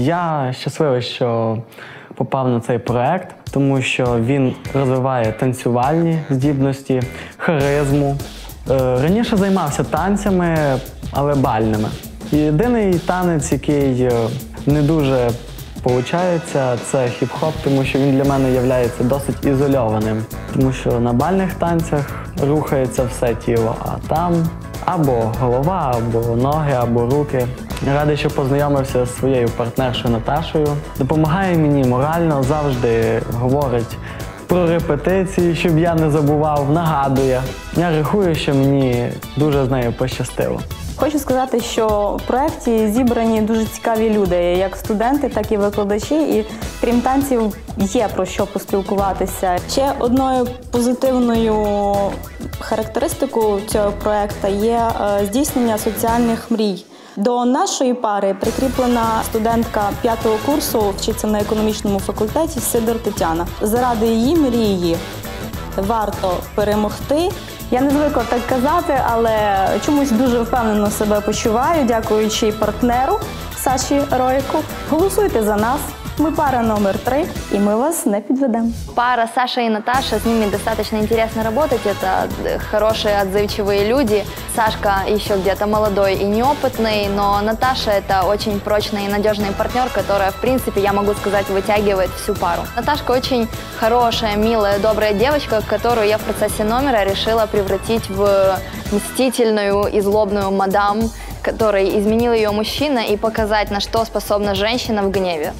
Я щасливий, що попав на цей проект, тому що він розвиває танцювальні здібності, харизму. Е, Раніше займався танцями, але бальними. Єдиний танець, який е, не дуже Получається, це хіп-хоп, тому що він для мене є досить ізольованим, тому що на бальних танцях рухається все тіло, а там або голова, або ноги, або руки. Радий, що познайомився зі своєю партнершою Наташою. Допомагає мені морально, завжди говорить про репетиції, щоб я не забував, нагадує. Я рахую, що мені дуже з нею пощастило. Хочу сказати, що в проєкті зібрані дуже цікаві люди, як студенти, так і викладачі. І крім танців, є про що поспілкуватися. Ще одною позитивною характеристикою цього проєкту є е, здійснення соціальних мрій. До нашої пари прикріплена студентка п'ятого курсу, вчиться на економічному факультеті Сидор Тетяна. Заради її мрії варто перемогти. Я не звикла так казати, але чомусь дуже впевнено себе почуваю, дякуючи партнеру Саші Роїку. Голосуйте за нас. Мы пара номер три, и мы вас не подведем. Пара Саша и Наташа, с ними достаточно интересно работать. Это хорошие, отзывчивые люди. Сашка еще где-то молодой и неопытный, но Наташа это очень прочный и надежный партнер, которая, в принципе, я могу сказать, вытягивает всю пару. Наташка очень хорошая, милая, добрая девочка, которую я в процессе номера решила превратить в мстительную и злобную мадам, который изменил ее мужчина и показать, на что способна женщина в гневе.